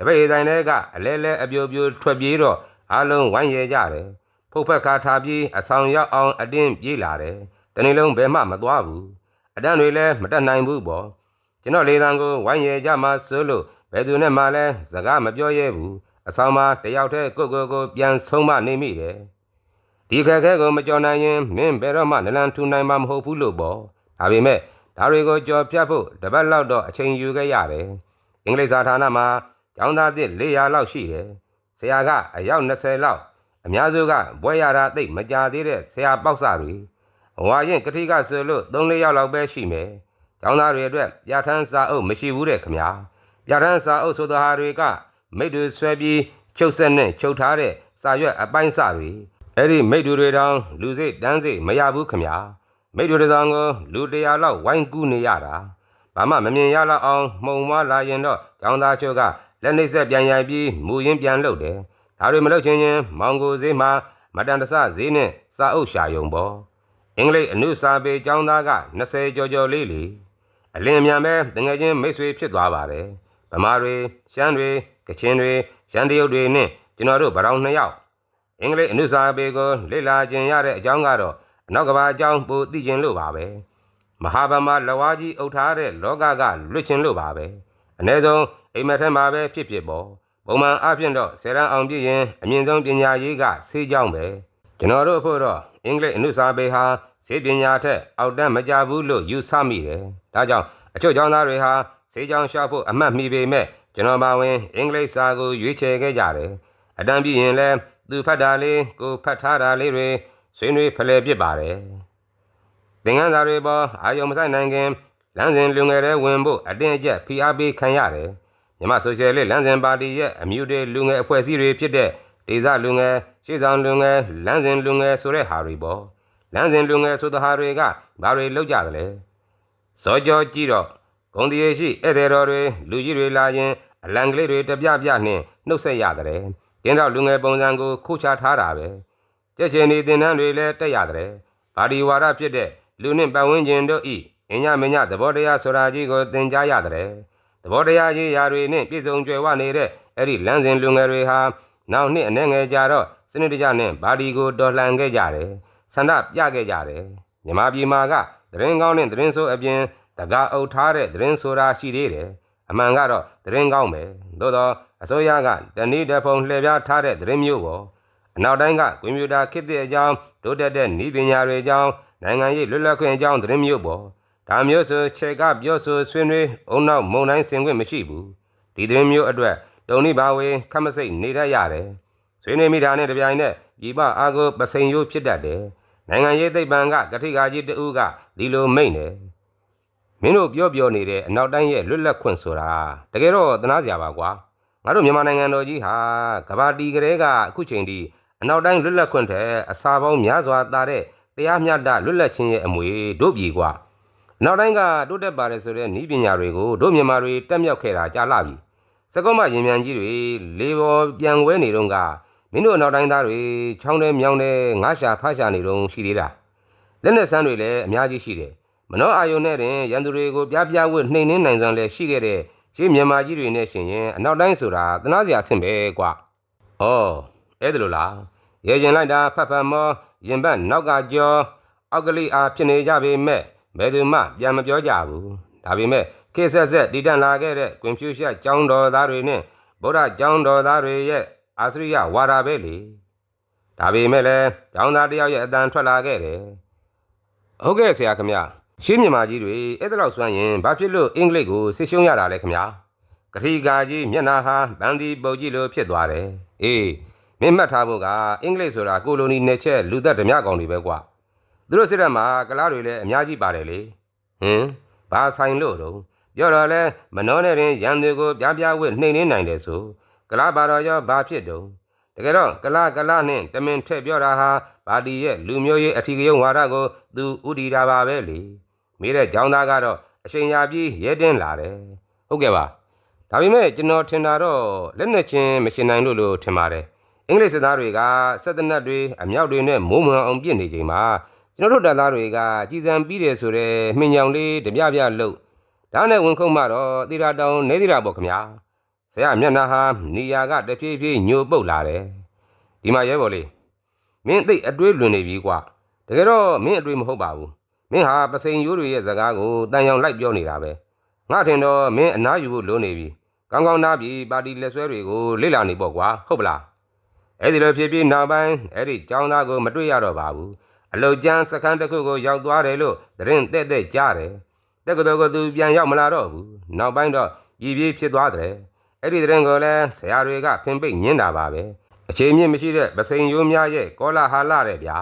တပည့်ဆိုင်တွေကအလဲလဲအပြိုပြိုထွက်ပြေးတော့အားလုံးဝိုင်းရဲကြတယ်ဖုတ်ဖက်ခါထားပြီးအဆောင်ရောက်အောင်အတင်းပြေးလာတယ်တနေ့လုံးဘယ်မှမသွားဘူးအတန်းတွေလည်းမတက်နိုင်ဘူးပေါ့ကျွန်တော်လေတံကိုဝိုင်းရဲကြမှာစိုးလို့ဘယ်သူနဲ့မှလည်းစကားမပြောရဲဘူးအဆောင်မှာတယောက်တည်းကိုကိုကိုပြန်ဆုံးမနေမိတယ်ဒီခက်ခဲကိုမကြော်နိုင်ရင်မင်းဘယ်တော့မှနလန်ထူနိုင်မှာမဟုတ်ဘူးလို့ပေါ့ဒါပေမဲ့ဒါတွေကိုကြော်ဖြတ်ဖို့တပတ်လောက်တော့အချိန်ယူခဲ့ရတယ်။အင်္ဂလိပ်စာဌာနမှာ ကျောင်းသားသစ်400လောက်ရှိတယ်။ဆရာကအယောက်20လောက်အများစုကဘွဲရတာသိပ်မကြသေးတဲ့ဆရာပေါက်စတွေ။ဟွာရင်ကတိကဆိုလို့3-4ယောက်လောက်ပဲရှိမယ်။ကျောင်းသားတွေအတွက်ပြဋ္ဌာန်းစာအုပ်မရှိဘူးတဲ့ခမညာ။ပြဋ္ဌာန်းစာအုပ်ဆိုတဲ့ဟာတွေကမိတ်တွေဆွဲပြီးချုပ်ဆက်နဲ့ချုပ်ထားတဲ့စာရွက်အပိုင်းစာတွေအဲ့ဒီမိတ်တွေတောင်လူစိတ်တန်းစိတ်မရဘူးခမညာ။မိတ်တို့တစ်ဆောင်ကိုလူတရာလောက်ဝိုင်းကူးနေရတာဘာမှမမြင်ရတော့အောင်မှုံမွားလာရင်တော့ကျောင်းသားချုပ်က လက်နှိပ်ဆက်ပြန်ရိုက်ပြီးမူရင်းပြန်လုပ်တယ်ဒါတွေမလုပ်ချင်းချင်းမောင်ကိုဈေးမှာမတန်တဆဈေးနဲ့စာအုပ်ရှာယုံပေါ့အင်္ဂလိပ်အနုစာပေကျောင်းသားက20ကျော်ကျော်လေးလီအလင်းအမြန်ပဲတငယ်ချင်းမိတ်ဆွေဖြစ်သွားပါတယ်ဗမာတွေရှမ်းတွေကချင်တွေရန်တရုတ်တွေနဲ့ကျွန်တော်တို့ဗရောင်နှစ်ယောက်အင်္ဂလိပ်အနုစာပေကိုလေ့လာကျင်ရတဲ့အကြောင်းကတော့အနောက်ကဘာအကြောင်းပိုသိခြင်းလို့ပါပဲမဟာဗမာလဝါကြီးအုပ်ထားတဲ့လောကကလွတ်ခြင်းလို့ပါပဲအ ਨੇ ဆုံး အိမ်မက်ထဲမှာပဲဖြစ်ဖြစ်ပေါ်ပုံမှန်အဖြစ်တော့ဆယ်ရန်အောင်ပြည့်ရင်အမြင့်ဆုံးပညာရေးကဆေးကြောင်းပဲကျွန်တော်တို့အဖို့တော့အင်္ဂလိပ်အနုစာပေဟာဆေးပညာထက်အောက်တန်းမကြဘူးလို့ယူဆမိတယ်ဒါကြောင့်အချို့ကျောင်းသားတွေဟာဆေးကြောင်းရှာဖို့အမှတ်မိပေမဲ့ကျွန်တော်ပါဝင်အင်္ဂလိပ်စာကိုရွေးချယ်ခဲ့ကြတယ်အတန်းပြည့်ရင်လည်းသူဖတ်တာလေးကိုဖတ်ထားတာလေးတွေဆွေးနွေးဖလှယ်ဖြစ်ပါတယ်။သင်္ကန်းစာတွေပေါ်အာယုံမဆိုင်နိုင်ခင်လမ်းစဉ်လူငယ်တွေဝင်ဖို့အတင်းအကျပ်ဖိအားပေးခံရတယ်။ မြန်မာဆိုရှယ်လစ်လမ်းစဉ်ပါတီရဲ့အမျိုးတွေလူငယ်အဖွဲ့အစည်းတွေဖြစ်တဲ့ဒေသလူငယ်ရှေ့ဆောင်လူငယ်လမ်းစဉ်လူငယ်ဆိုတဲ့ဟာတွေပေါ့။လမ်းစဉ်လူငယ်ဆိုတဲ့ဟာတွေကဘာတွေလောက်ကြသလဲ။စောကြောကြည့်တော့ဂုံတရေရှိဧည့်သည်တော်တွေလူကြီးတွေလာရင်အလံကလေးတွေတပြပြနှင့်နှုတ်ဆက်ရတယ်။တင်းတော့လူငယ်ပုံစံကိုခိုးချထားတာပဲ။ကြက်ချင်ဒီတင်တန်းတွေလည်းတက်ရတယ်။ဗာဒီဝါဒဖြစ်တဲ့လူနှင့်ပတ်ဝန်းကျင်တို့ဤအညမညသဘောတရားဆိုတာကြီးကိုသင်ကြားရတယ်။ သဘောတရားကြီးရာတွေနဲ့ပြည့်စုံကြွယ်ဝနေတဲ့အဲ့ဒီလမ်းစဉ်လူငယ်တွေဟာနောက်နှစ်အနေငယ်ကြတော့စနစ်တကျနဲ့ဗာဒီကိုတော်လှန်ခဲ့ကြတယ်။ဆန္ဒပြခဲ့ကြတယ်။မြမပြည်မှာကသတင်းကောင်းနဲ့သတင်းဆိုးအပြင်တကားအုပ်ထားတဲ့သတင်းဆိုတာရှိသေးတယ်။အမှန်ကတော့သတင်းကောင်းပဲ။သို့တော့အစိုးရကတနည်းတစ်ဖုံလှည့်ပြားထားတဲ့သတင်းမျိုးပေါ့အနောက်တိုင်းကကွန်ပျူတာခေတ်သစ်အကြောင်းတိုးတက်တဲ့နည်းပညာတွေအကြောင်းနိုင်ငံရေးလွတ်လပ်ခွင့်အကြောင်းသတင်းမျိုးပေါ့ ဒါမျိုးဆိုခြေကပြောဆိုဆွေးနွေးအုံနောက်မုံတိုင်းဆင်ခွင့်မရှိဘူးဒီသတင်းမျိုးအတွက်တုံနိဘာဝေခက်မစိတ်နေတတ်ရတယ်ဆွေးနွေးမိတာနဲ့တပြိုင်နက်ပြည်ပအားကိုပစိန်ရိုးဖြစ်တတ်တယ်နိုင်ငံရေးသိပ္ပံကကတိကာကြီးတဦးကဒီလိုမိန့်တယ်မင်းတို့ပြောပြောနေတဲ့အနောက်တိုင်းရဲ့လွတ်လပ်ခွင့်ဆိုတာတကယ်တော့သနာစရာပါကွာငါတို့မြန်မာနိုင်ငံတော်ကြီးဟာကဘာတီကလေးကအခုချိန်ထိအနောက်တိုင်းလွတ်လပ်ခွင့်တဲ့အစာပေါင်းများစွာတာတဲ့တရားမျှတလွတ်လပ်ခြင်းရဲ့အမွေတို့ပြည်ကွာ နောက်တိုင်းကတိုးတက်ပါတယ်ဆိုတဲ့ဤပညာတွေကိုတို့မြန်မာတွေတက်မြောက်ခဲ့တာကြာလှပြီစကုံးမရင်မြန်ကြီးတွေလေပေါ်ပြန်ဝဲနေတော့ကမင်းတို့နောက်တိုင်းသားတွေချောင်းထဲမြောင်းထဲငါးရှာဖားရှာနေတော့ရှိသေးတာလက်နဲ့ဆန်းတွေလည်းအများကြီးရှိတယ်မနောအာယုန်နဲ့တင်ရန်သူတွေကိုပြပြဝတ်နှိမ်နှင်းနိုင်စွမ်းလည်းရှိခဲ့တဲ့ရှင်းမြန်မာကြီးတွေနဲ့ရှင်ရင်အနောက်တိုင်းဆိုတာသနာစရာအဆင့်ပဲကွာဩအဲ့ဒါလို့လားရေရင်လိုက်တာဖတ်ဖတ်မောရင်ဘတ်နောက်ကကြောအောက်ကလေးအားဖြစ်နေကြပေမဲ့ ဘယ်သူမှပြန်မပြောကြဘူးဒါပေမဲ့ခေတ်ဆက်ဆက်တည်တံ့လာခဲ့တဲ့ကွန်ဖျူးရှက်ကျောင်းတော်သားတွေနဲ့ဗုဒ္ဓကျောင်းတော်သားတွေရဲ့အာသရိယဝါဒပဲလေဒါပေမဲ့လည်းကျောင်းသားတစ်ယောက်ရဲ့အတန်ထွက်လာခဲ့တယ်ဟုတ်ကဲ့ဆရာခမရှင်းမြန်မာကြီးတွေအဲ့ဒါလောက်စွမ်းရင်ဘာဖြစ်လို့အင်္ဂလိပ်ကိုစစ်ရှုံးရတာလဲခမကတိကာကြီးမျက်နှာဟာဗန်ဒီပုတ်ကြီးလိုဖြစ်သွားတယ်အေးမင်းမှတ်ထားဖို့ကအင်္ဂလိပ်ဆိုတာကိုလိုနီနယ်ချက်လူသက်ဓမြကောင်တွေပဲကွာ သူတို့စစ်တပ်မှာကလားတွေလည်းအများကြီးပါတယ်လေဟင်ဘာဆိုင်လို့တော့ပြောတော့လဲမနှောနဲ့ရင်ရန်သူကိုပြပြဝစ်နှိမ်နှင်းနိုင်တယ်ဆိုကလားပါတော့ရောဘာဖြစ်တော့တကယ်တော့ကလားကလားနဲ့တမင်ထည့်ပြောတာဟာဗာတီရဲ့လူမျိုးရေးအထီးကယုံဝါဒကိုသူဥတီတာပါပဲလေမိတဲ့ကြောင်းသားကတော့အချိန်ရာပြီးရဲတင်းလာတယ်ဟုတ်ကဲ့ပါဒါပေမဲ့ကျွန်တော်ထင်တာတော့လက်နဲ့ချင်းမရှင်နိုင်လို့လို့ထင်ပါတယ်အင်္ဂလိပ်စစ်သားတွေကစက်တနတ်တွေအမြောက်တွေနဲ့မိုးမွန်အောင်ပြစ်နေချိန်မှာ ကျွန်တော်တို့တပ်သားတွေကကြည်စံပြီးတယ်ဆိုတော့မှင်ညောင်လေးတပြပြလှုပ်ဒါနဲ့ဝင်ခုံမှတော့တိရာတောင်နေတိရာပေါ့ခမညာဆရာမျက်နှာဟာနေရာကတဖြည်းဖြည်းညိုပုတ်လာတယ်ဒီမှာရဲဘော်လေးမင်းသိအတွေးလွန်နေပြီကွာတကယ်တော့မင်းအတွေးမဟုတ်ပါဘူးမင်းဟာပစိန်ရိုးတွေရဲ့ဇကားကိုတန်ရောင်လိုက်ပြောနေတာပဲငါထင်တော့မင်းအနားယူဖို့လိုနေပြီကောင်းကောင်းနားပြီးပါတီလက်ဆွဲတွေကိုလေ့လာနေပေါ့ကွာဟုတ်ပလားအဲ့ဒီလိုဖြစ်ပြီးနောက်ပိုင်းအဲ့ဒီចောင်းသားကိုမတွေ့ရတော့ပါဘူး အလုတ်ကျန်းစခန်းတစ်ခုကိုရောက်သွားတယ်လို့သတင်းတဲ့တဲ့ကြားတယ်တက္ကသိုလ်ကသူပြန်ရောက်မလာတော့ဘူးနောက်ပိုင်းတော့ရည်ပြေးဖြစ်သွားတယ်အဲ့ဒီသတင်းကိုလည်းဆရာတွေကဖင်ပိတ်ညင်းတာပါပဲအခြေမြင့်မရှိတဲ့ဗစိန်ရိုးများရဲ့ကောလာဟာလတဲ့ဗျာ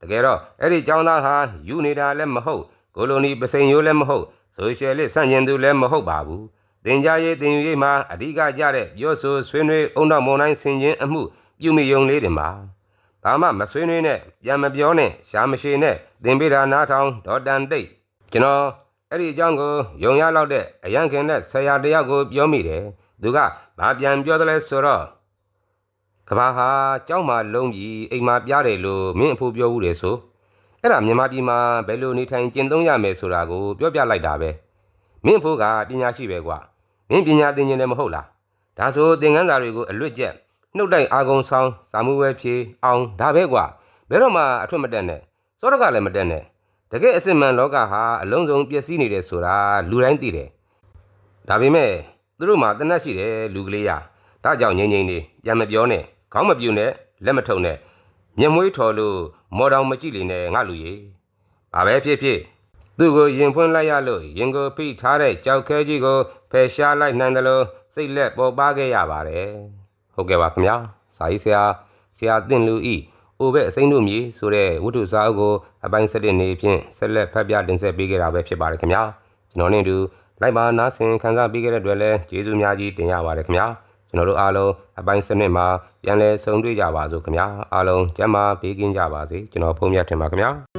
တကယ်တော့အဲ့ဒီចောင်းသားဟာယူနေတာလည်းမဟုတ်ကိုလိုနီဗစိန်ရိုးလည်းမဟုတ်ဆိုရှယ်လစ်ဆန့်ကျင်သူလည်းမဟုတ်ပါဘူးတင်ကြရေးတင်ယူရေးမှာအဓိကကြတဲ့ပြောဆိုဆွေးနွေးအုံတော်မုံတိုင်းဆင်ခြင်းအမှုပြုမိယုံလေးတွေမှာ ဘာမှမဆွေးနွေးနဲ့ပြန်မပြောနဲ့ရှားမရှိနဲ့သင်ပေးတာနားထောင်ဒေါ်တန်တိတ်ကျွန်တော်အဲ့ဒီအကြောင်းကိုယုံရလောက်တဲ့အရန်ခင်တဲ့ဆရာတယောက်ကိုပြောမိတယ်သူကဘာပြန်ပြောတယ်လဲဆိုတော့ကဘာဟာကြောက်မှလုံးကြီးအိမ်မှာပြားတယ်လို့မင်းအဖိုးပြောဘူးတယ်ဆိုအဲ့ဒါမြန်မာပြည်မှာဘယ်လိုနေထိုင်ကျင့်သုံးရမယ်ဆိုတာကိုပြောပြလိုက်တာပဲမင်းအဖိုးကပညာရှိပဲကွာမင်းပညာသင်ခြင်းလည်းမဟုတ်လားဒါဆိုသင်ခန်းစာတွေကိုအလွတ်ကျက် နှုတ်တိုက်အာကုံဆောင်စာမှုဝဲဖြေအောင်ဒါပဲကွာဘယ်တော့မှအထွတ်မတက်နဲ့စောရကလည်းမတက်နဲ့တကယ်အစ်စ်မှန်လောကဟာအလုံးစုံပျက်စီးနေတယ်ဆိုတာလူတိုင်းသိတယ်ဒါပေမဲ့သူတို့မှာတနတ်ရှိတယ်လူကလေးရဒါကြောင့်ငိမ့်ငိမ့်လေးပြန်မပြောနဲ့ခေါင်းမပြူနဲ့လက်မထုံနဲ့မျက်မွေးထော်လို့မော်တောင်မကြည့်လေနဲ့ငါလူကြီးဘာပဲဖြစ်ဖြစ်သူ့ကိုရင်ဖွင့်လိုက်ရလို့ရင်ကိုဖိထားတဲ့ကြောက်ခဲကြီးကိုဖယ်ရှားလိုက်နိုင်တယ်လို့စိတ်လက်ပေါ်ပါခဲ့ရပါတယ် ဟုတ်ကဲ့ပါခင်ဗျာစာရေးဆရာဆရာတင်လူဤအိုဘက်အစိမ့်တို့မြေဆိုတဲ့ဝတ္ထုစာအုပ်ကိုအပိုင်း7နေဖြင့်ဆက်လက်ဖတ်ပြတင်ဆက်ပေးခဲ့တာပဲဖြစ်ပါတယ်ခင်ဗျာကျွန်တော်နဲ့အတူလိုက်ပါနားဆင်ခန်းစားပေးခဲ့တဲ့အတွက်လည်းကျေးဇူးအများကြီးတင်ရပါတယ်ခင်ဗျာကျွန်တော်တို့အားလုံးအပိုင်း7မှာပြန်လည်ဆုံတွေ့ကြပါစို့ခင်ဗျာအားလုံးကျမ်းမာပေးကင်းကြပါစေကျွန်တော်ဖုန်းမြတ်ထင်ပါခင်ဗျာ